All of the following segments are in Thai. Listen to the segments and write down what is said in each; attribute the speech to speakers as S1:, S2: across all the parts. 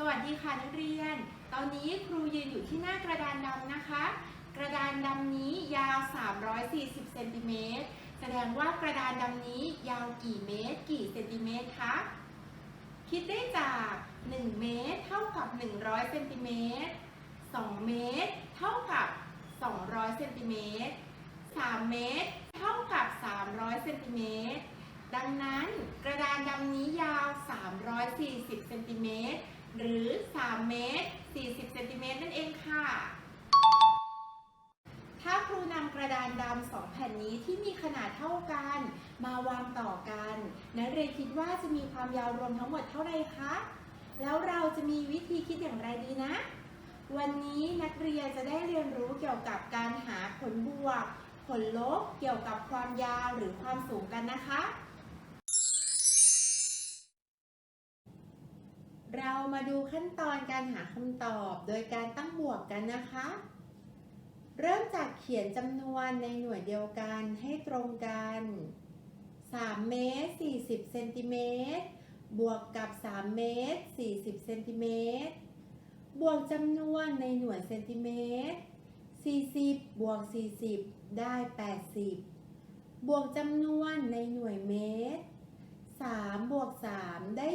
S1: สวัสดีค่ะนักเรียน ตอนนี้ครูยืนอยู่ที่หน้ากระดานดำนะคะ กระดานดำนี้ยาว 340 เซนติเมตร แสดงว่ากระดานดำนี้ยาวกี่เมตร กี่เซนติเมตรคะ คิดได้จาก 1 เมตรเท่ากับ 100 เซนติเมตร 2 เมตรเท่ากับ 200 เซนติเมตร 3 เมตรเท่ากับ 300 เซนติเมตร ดังนั้นกระดานดำนี้ยาว 340 เซนติเมตรานดำสองแผ่นนี้ที่มีขนาดเท่ากันมาวางต่อกันนักเรียนคิดว่าจะมีความยาวรวมทั้งหมดเท่าไรคะ แล้วเราจะมีวิธีคิดอย่างไรดีนะ วันนี้นักเรียนจะได้เรียนรู้เกี่ยวกับการหาผลบวก ผลลบเกี่ยวกับความยาวหรือความสูงกันนะคะ เรามาดูขั้นตอนการหาคำตอบโดยการตั้งบวกกันนะคะ เริ่มจากเขียนจำนวนในหน่วยเดียวกันให้ตรงกัน 3 เมตร 40 เซนติเมตร บวกกับ 3 เมตร 40 เซนติเมตร บวกจำนวนในหน่วยเซนติเมตร 40 บวก 40 ได้ 80 บวกจำนวนในหน่วยเมตร 3 บวก 3 ได้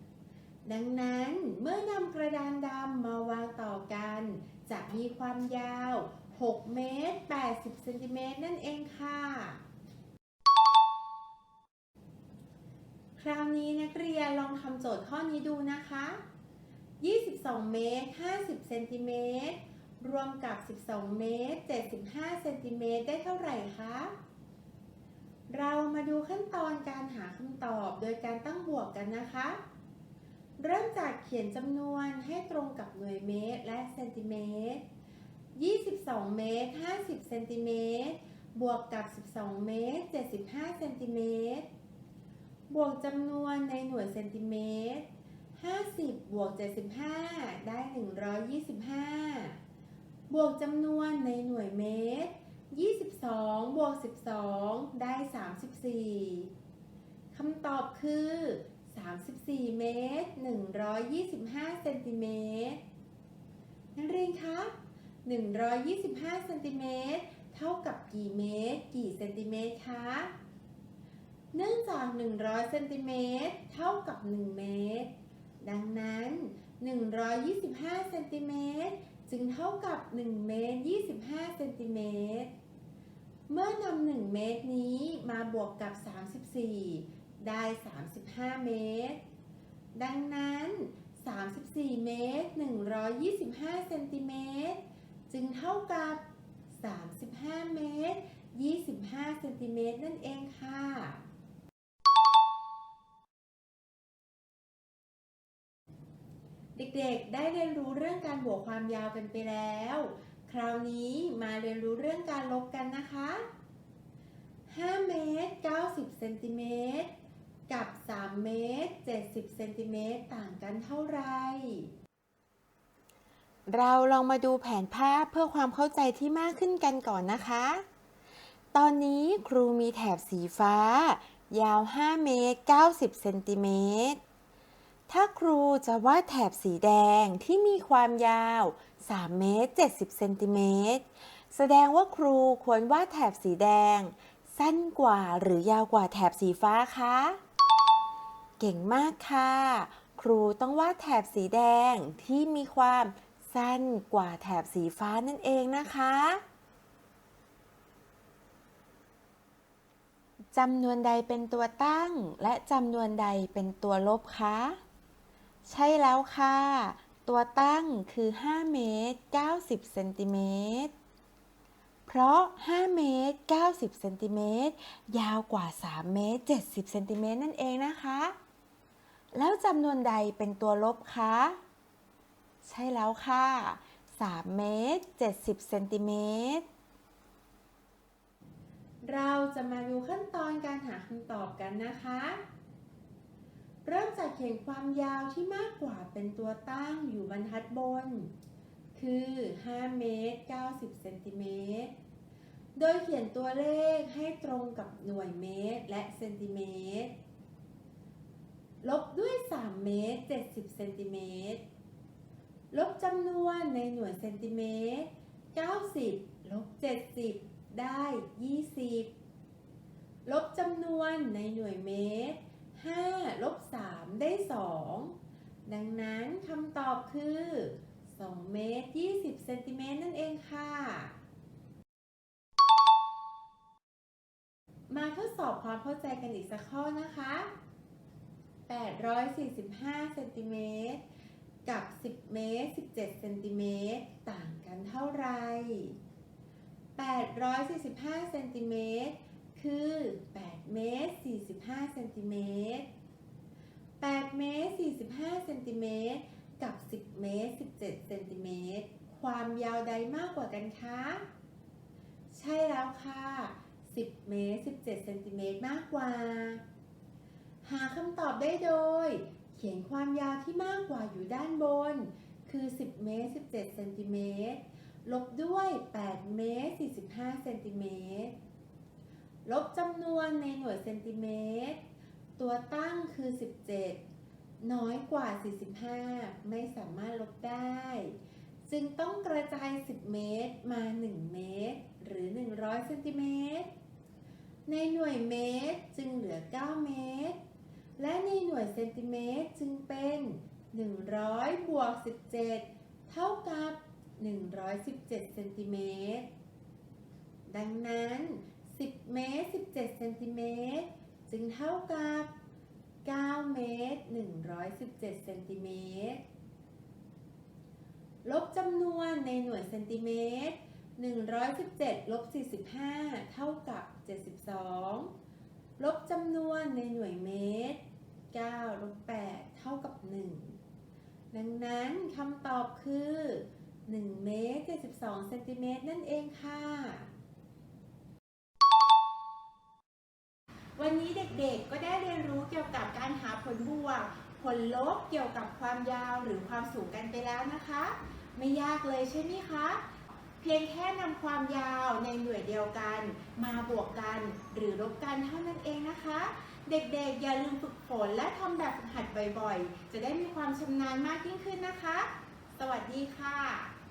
S1: 6 ดังนั้นเมื่อนำกระดานดำมาวางต่อกันจะมีความยาว 6 เมตร 80 เซนติเมตรนั่นเองค่ะ คราวนี้นักเรียนลองทำโจทย์ข้อนี้ดูนะคะ 22 เมตร 50 เซนติเมตรรวมกับ 12 เมตร 75 เซนติเมตรได้เท่าไหร่คะ เรามาดูขั้นตอนการหาคำตอบโดยการตั้งบวกกันนะคะ เริ่มจากเขียนจำนวนให้ตรงกับหน่วยเมตรและเซนติเมตร 22 เมตร 50 เซนติเมตร บวกกับ 12 เมตร 75 เซนติเมตร บวกจำนวนในหน่วยเซนติเมตร 50 บวก 75 ได้ 125 บวกจำนวนในหน่วยเมตร 22 บวก 12 ได้ 34 คำตอบคือ 34 เมตร 125 เซนติเมตรนักเรียนคะ 125เซนติเมตรเท่ากับกี่เมตร กี่เซนติเมตรคะ เนื่องจาก 100เซนติเมตรเท่ากับ 1 เมตร ดังนั้น 125เซนติเมตรจึงเท่ากับ 1 เมตร 25เซนติเมตร เมื่อนำ1เมตรนี้มาบวกกับ 34 ได้ 35 เมตร ดังนั้น 34 เมตร 125 เซนติเมตร จึงเท่ากับ 35 เมตร 25 เซนติเมตรนั่นเองค่ะเด็กๆ ได้เรียนรู้เรื่องการบวกความยาวกันไปแล้ว คราวนี้มาเรียนรู้เรื่องการลบกันนะคะ 5 เมตร 90 เซนติเมตร กับ 3 เมตร 70 เซนติเมตร ต่างกันเท่าไหร่ เราลองมาดูแผนภาพเพื่อความเข้าใจที่มากขึ้นกันก่อนนะคะ ตอนนี้ครูมีแถบสีฟ้า ยาว 5 เมตร 90 เซนติเมตร ถ้าครูจะวาดแถบสีแดงที่มีความยาว 3 เมตร 70 เซนติเมตร แสดงว่าครูควรวาดแถบสีแดง สั้นกว่าหรือยาวกว่าแถบสีฟ้าคะ เก่งมากค่ะ ครูต้องวาดแถบสีแดงที่มีความ สั้นกว่าแถบสีฟ้านั่นเองนะคะจำนวนใดเป็นตัวตั้ง และจำนวนใดเป็นตัวลบคะ ใช่แล้วค่ะ ตัวตั้งคือ 5 เมตร 90 เซนติเมตร เพราะ 5 เมตร 90 เซนติเมตรยาวกว่า 3 เมตร 70 เซนติเมตรนั่นเองนะคะ แล้วจำนวนใดเป็นตัวลบคะ ใช่แล้วค่ะ 3 เมตร 70 เซนติเมตร เราจะมาดูขั้นตอนการหาคำตอบกันนะคะ เริ่มจากเขียนความยาวที่มากกว่าเป็นตัวตั้งอยู่บรรทัดบน คือ 5 เมตร 90 เซนติเมตร โดยเขียนตัวเลขให้ตรงกับหน่วยเมตรและเซนติเมตร ลบด้วย 3 เมตร 70 เซนติเมตร ลบจำนวนในหน่วยเซนติเมตร 90 ลบ 70 ได้ 20 ลบจำนวนในหน่วยเมตร 5 ลบ 3 ได้ 2 ดังนั้นคำตอบคือ 2 เมตร 20 เซนติเมตรนั่นเองค่ะ มาทดสอบความเข้าใจกันอีกสักข้อนะคะ 845 เซนติเมตร กับ 10 เมตร 17 เซนติเมตร ต่างกันเท่าไหร่845 เซนติเมตร คือ 8 เมตร 45 เซนติเมตร 8 เมตร 45 เซนติเมตร กับ 10 เมตร 17 เซนติเมตร ความยาวใดมากกว่ากันคะ ใช่แล้วค่ะ 10 เมตร 17 เซนติเมตรมากกว่า หาคำตอบได้โดย เขียนความยาวที่มากกว่าอยู่ด้านบน คือ 10 เมตร 17 เซนติเมตร ลบด้วย 8 เมตร 45 เซนติเมตร ลบจำนวนในหน่วยเซนติเมตร ตัวตั้งคือ 17 น้อยกว่า 45 ไม่สามารถลบได้ จึงต้องกระจาย 10 เมตรมา 1 เมตร หรือ 100 เซนติเมตร ในหน่วยเมตรจึงเหลือ 9 เมตร และในหน่วยเซนติเมตรจึงเป็น 100บวก17 เท่ากับ 117 เซนติเมตร ดังนั้น 10 เมตร 17 เซนติเมตร จึงเท่ากับ 9 เมตร 117 เซนติเมตร ลบจำนวนในหน่วยเซนติเมตร 117 ลบ 45 เท่ากับ 72 ลบจำนวนในหน่วยเมตร9ลบ8เท่ากับ 1 ดังนั้นคำตอบคือ 1 เมตร72เซนติเมตรนั่นเองค่ะ วันนี้เด็กๆก็ได้เรียนรู้เกี่ยวกับการหาผลบวก ผลลบเกี่ยวกับความยาวหรือความสูงกันไปแล้วนะคะ ไม่ยากเลยใช่ไหมคะ เพียงแค่นำความยาวในหน่วยเดียวกัน มาบวกกันหรือลบกันเท่านั้นเองนะคะ เด็กๆอย่าลืมฝึกฝนและทำแบบฝึกหัดบ่อยๆ จะได้มีความชำนาญมากยิ่งขึ้นนะคะ สวัสดีค่ะ